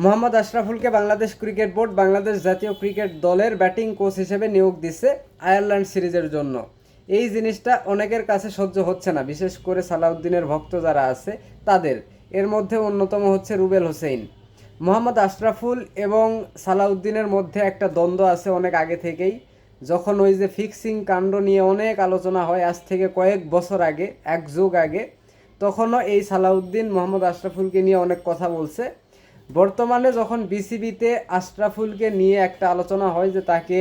মোহাম্মদ আশরাফুলকে Bangladesh cricket board, Bangladesh জাতীয় cricket দলের ব্যাটিং কোচ হিসেবে নিয়োগ দিচ্ছে আয়ারল্যান্ড সিরিজের জন্য। এই জিনিসটা অনেকের কাছে সহ্য হচ্ছে না, বিশেষ করে সালাউদ্দিনের ভক্ত যারা আছে তাদের। এর মধ্যে অন্যতম হচ্ছে রুবেল হোসেন মোহাম্মদ আশরাফুল এবং সালাউদ্দিনের মধ্যে একটা দ্বন্দ্ব আছে অনেক আগে থেকেই। যখন ওই যে ফিক্সিং কাণ্ড নিয়ে অনেক আলোচনা হয় আজ থেকে কয়েক বছর আগে, এক যুগ আগে, তখনও এই সালাউদ্দিন, মোহাম্মদ আশরাফুলকে নিয়ে অনেক কথা বলছে। বর্তমানে যখন বিসিবিতে আশরাফুলকে নিয়ে একটা আলোচনা হয় যে তাকে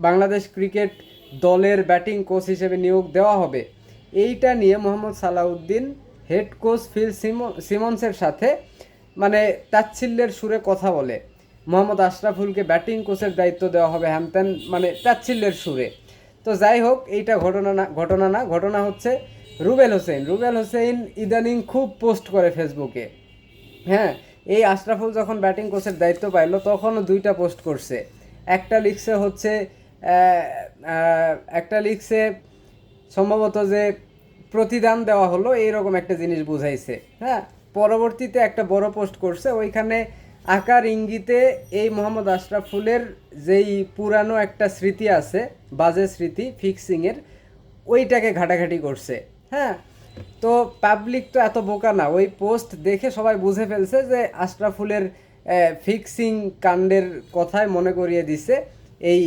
বাংলাদেশ ক্রিকেট দলের ব্যাটিং কোচ হিসেবে নিয়োগ দেওয়া হবে, এইটা নিয়ে মোহাম্মদ সালাউদ্দিন হেড কোচ ফিল সিমো- সিমন্সের সাথে মানে তাচ্ছিল্যের সুরে কথা বলে। মোহাম্মদ আশরাফুলকে ব্যাটিং কোচের দায়িত্ব দেওয়া হবে হ্যানত্যান মানে তাচ্ছিল্যের সুরে। তো যাই হোক, এইটা ঘটনা না ঘটনা না, ঘটনা হচ্ছে রুবেল হোসেন। রুবেল হোসেন ইদানিং খুব পোস্ট করে ফেসবুকে হ্যাঁ এই আশরাফুল যখন ব্যাটিং কোচের দায়িত্ব পাইলো, তখনও দুইটা পোস্ট করছে। একটা লিখছে হচ্ছে একটা লিখছে সম্ভবত যে প্রতিদান দেওয়া হলো, এইরকম একটা জিনিস বুঝাইছে। হ্যাঁ পরবর্তীতে একটা বড় পোস্ট করছে, ওইখানে আকার ইঙ্গিতে এই মোহাম্মদ আশরাফুলের যেই পুরানো একটা স্মৃতি আছে, বাজে স্মৃতি ফিক্সিংয়ের ওইটাকে ঘাটাঘাটি করছে। হ্যাঁ তো পাবলিক তো এত বোকা না, ওই পোস্ট দেখে সবাই বুঝে ফেলছে যে আশরাফুলের ফিক্সিং কাণ্ডের কথায় মনে করিয়ে দিছে এই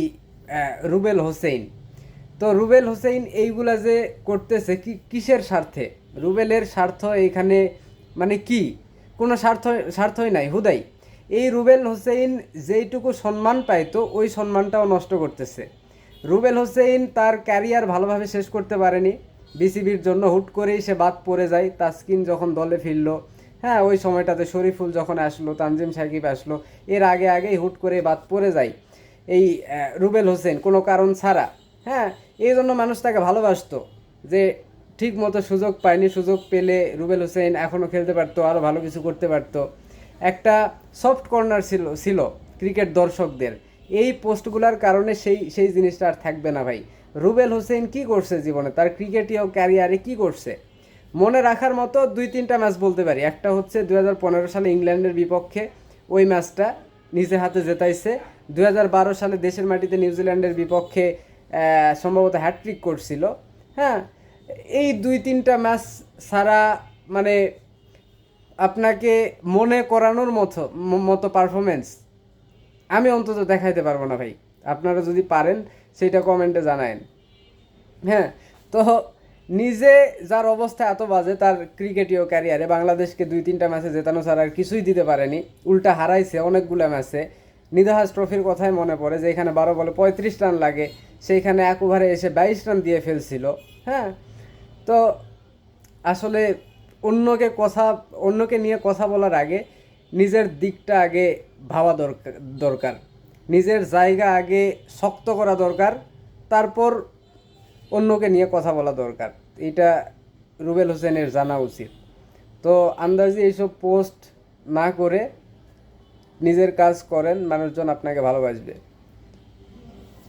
রুবেল হোসেন তো রুবেল হোসেন এইগুলা যে করতেছে কি, কিসের স্বার্থে? রুবেলের স্বার্থ এইখানে মানে কি? কোনো স্বার্থ, স্বার্থই নাই, হুদাই। এই রুবেল হোসেন যেইটুকু সম্মান পাইতো, ওই সম্মানটাও নষ্ট করতেছে। রুবেল হোসেন তার ক্যারিয়ার ভালোভাবে শেষ করতে পারেনি। বিসিবির জন্য হুট করেই সে বাদ পড়ে যায়। তাসকিন যখন দলে ফিরলো হ্যাঁ ওই সময়টাতে শরীফুল যখন আসলো, তানজিম সাকিব আসলো, এর আগে আগেই হুট করে বাদ পড়ে যায়। এই রুবেল হোসেন কোনো কারণ ছাড়া হ্যাঁ এই জন্য মানুষ তাকে ভালোবাসতো যে ঠিক মতো সুযোগ পায়নি। সুযোগ পেলে রুবেল হোসেন এখনও খেলতে পারতো আরও ভালো কিছু করতে পারতো। একটা সফট কর্নার ছিল ছিল ক্রিকেট দর্শকদের। এই পোস্টগুলোর কারণে সেই সেই জিনিসটা আর থাকবে না ভাই। রুবেল হোসেন কি করছে জীবনে? তার ক্রিকেটীয় ক্যারিয়ারে কি করছে? মনে রাখার মতো দুই, তিনটা ম্যাচ বলতে পারি। একটা হচ্ছে দু হাজার পনেরো সালে ইংল্যান্ডের বিপক্ষে ওই ম্যাচটা নিজে হাতে জেতাইছে। দু হাজার বারো সালে দেশের মাটিতে নিউজিল্যান্ডের বিপক্ষে সম্ভবত হ্যাট্রিক করছিল। হ্যাঁ এই দুই, তিনটা ম্যাচ ছাড়া মানে আপনাকে মনে করানোর মতো মতো পারফরমেন্স আমি অন্তত দেখাইতে পারব না ভাই। আপনারা যদি পারেন, সেটা কমেন্টে জানায়েন। হ্যাঁ তো নিজে যার অবস্থা এত বাজে, তার ক্রিকেটীয় ক্যারিয়ারে বাংলাদেশকে দুই তিনটা ম্যাচে জেতানো ছাড়া আর কিছুই দিতে পারেনি। উল্টা হারাইছে, অনেকগুলো ম্যাচে নিদাহাস ট্রফির কথাই মনে পড়ে যে, এখানে বারো বলে পঁয়ত্রিশ রান লাগে। সেইখানে এক ওভারে এসে বাইশ রান দিয়ে ফেলছিল। হ্যাঁ তো আসলে অন্যকে কথা, অন্যকে নিয়ে কথা বলার আগে, নিজের দিকটা আগে ভাবা দরকার দরকার। নিজের জায়গা আগে শক্ত করা দরকার, তারপর অন্যকে নিয়ে কথা বলা দরকার। এটা রুবেল হোসেনের জানা উচিত। তো আন্দাজে এইসব পোস্ট না করে নিজের কাজ করেন, মানুষজন আপনাকে ভালোবাসবে।